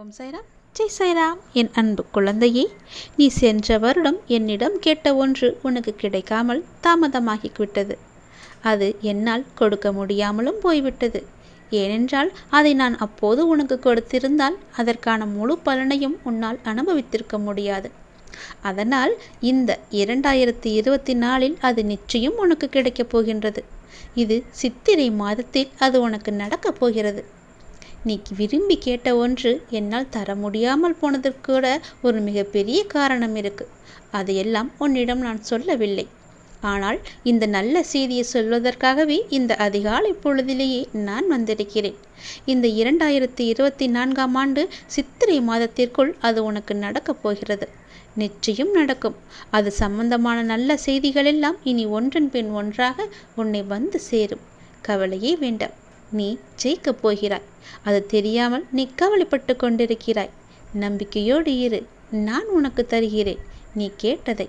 ஓம் சைராம் ஜெய் சைராம் என் அன்பு குழந்தையே நீ சென்ற வருடம் என்னிடம் கேட்ட ஒன்று உனக்கு கிடைக்காமல் தாமதமாகிவிட்டது. அது என்னால் கொடுக்க முடியாமலும் போய்விட்டது. ஏனென்றால் அதை நான் அப்போது உனக்கு கொடுத்திருந்தால் அதற்கான முழு பலனையும் உன்னால் அனுபவித்திருக்க முடியாது. அதனால் இந்த இரண்டாயிரத்தி இருபத்தி நாலில் அது நிச்சயம் உனக்கு கிடைக்கப் போகின்றது. இது சித்திரை மாதத்தில் அது உனக்கு நடக்கப் போகிறது. நீ விரும்பி கேட்ட ஒன்று என்னால் தர முடியாமல் போனதற்கு கூட ஒரு மிகப்பெரிய காரணம் இருக்கு. அதையெல்லாம் உன்னிடம் நான் சொல்லவில்லை. ஆனால் இந்த நல்ல செய்தியை சொல்வதற்காகவே இந்த அதிகாலை பொழுதிலேயே நான் வந்திருக்கிறேன். இந்த இரண்டாயிரத்தி இருபத்தி நான்காம் ஆண்டு சித்திரை மாதத்திற்குள் அது உனக்கு நடக்கப் போகிறது. நிச்சயம் நடக்கும். அது சம்பந்தமான நல்ல செய்திகள் எல்லாம் இனி ஒன்றன் பின் ஒன்றாக உன்னை வந்து சேரும். கவலையே வேண்டாம். நீ ஜெயிக்கப் போகிறாய். அது தெரியாமல் நீ கவலைப்பட்டு கொண்டிருக்கிறாய். நம்பிக்கையோடு இரு. நான் உனக்கு தருகிறேன். நீ கேட்டதை.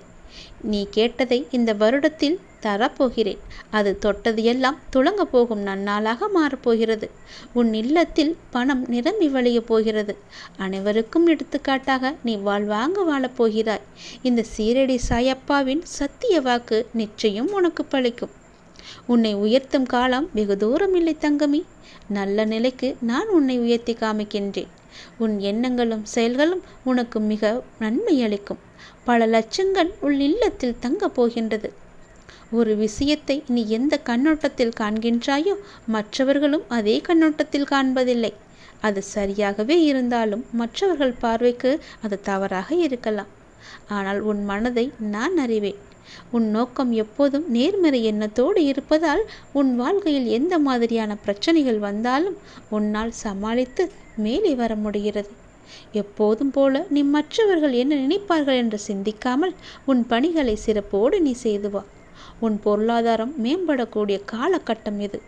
நீ கேட்டதை இந்த வருடத்தில் தரப்போகிறேன். அது தொட்டது எல்லாம் துளங்க போகும் நன்னாளாக மாறப்போகிறது. உன் இல்லத்தில் பணம் நிரம்பி வழிய போகிறது. அனைவருக்கும் எடுத்துக்காட்டாக நீ வாழ்வாங்க வாழப்போகிறாய். இந்த சீரடி சாயப்பாவின் சத்திய வாக்கு நிச்சயம் உனக்கு பழிக்கும். உன்னை உயர்த்தும் காலம் வெகு தூரம் இல்லை தங்கமி. நல்ல நிலைக்கு நான் உன்னை உயர்த்தி காமிக்கின்றேன். உன் எண்ணங்களும் செயல்களும் உனக்கு மிக நன்மை அளிக்கும். பல லட்சங்கள் உள் இல்லத்தில் தங்கப் போகின்றது. ஒரு விஷயத்தை நீ எந்த கண்ணோட்டத்தில் காண்கின்றாயோ மற்றவர்களும் அதே கண்ணோட்டத்தில் காண்பதில்லை. அது சரியாகவே இருந்தாலும் மற்றவர்கள் பார்வைக்கு அது தவறாக இருக்கலாம். ஆனால் உன் மனதை நான் அறிவேன். உன் நோக்கம் எப்போதும் நேர்மறை எண்ணத்தோடு இருப்பதால் உன் வாழ்க்கையில் எந்த மாதிரியான பிரச்சனைகள் வந்தாலும் உன்னால் சமாளித்து மேலே வர முடிகிறது. எப்போதும் போல நீ மற்றவர்கள் என்ன நினைப்பார்கள் என்று சிந்திக்காமல் உன் பணிகளை சிறப்போடு நீ செய்து வா. உன் பொருளாதாரம் மேம்படக்கூடிய காலகட்டம் இது.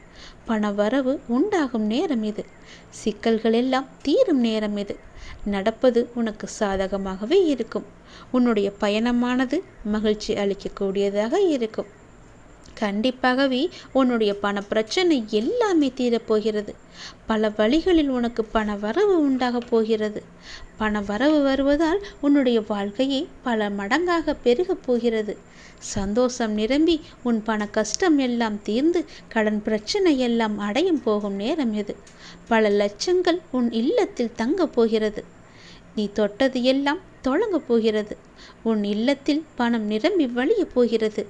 பண வரவு உண்டாகும் நேரம் இது. சிக்கல்கள் எல்லாம் தீரும் நேரம் இது. நடப்பது உனக்கு சாதகமாகவே இருக்கும். உன்னுடைய பயணமானது மகிழ்ச்சி அளிக்கக்கூடியதாக இருக்கும். கண்டிப்பாகவே உன்னுடைய பண பிரச்சனை எல்லாமே தீரப்போகிறது. பல வழிகளில் உனக்கு பண வரவு உண்டாக போகிறது. பண வரவு வருவதால் உன்னுடைய வாழ்க்கையை பல மடங்காக பெருகப் போகிறது. சந்தோஷம் நிரம்பி உன் பண கஷ்டம் எல்லாம் தீர்ந்து கடன் பிரச்சனை எல்லாம் அடையும் போகும் நேரம் இது பல லட்சங்கள் உன் இல்லத்தில் தங்கப் போகிறது. நீ தொட்டது எல்லாம் தொடங்கப் போகிறது. உன் இல்லத்தில் பணம் நிரம்பி வழிய போகிறது.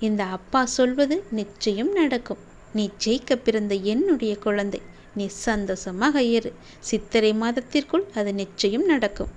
இந்த அப்பா சொல்வது நிச்சயம் நடக்கும். நீ ஜெயிக்க பிறந்த என்னுடைய குழந்தை. நீ சந்தோஷமாக இரு. சித்திரை மாதத்திற்குள் அது நிச்சயம் நடக்கும்.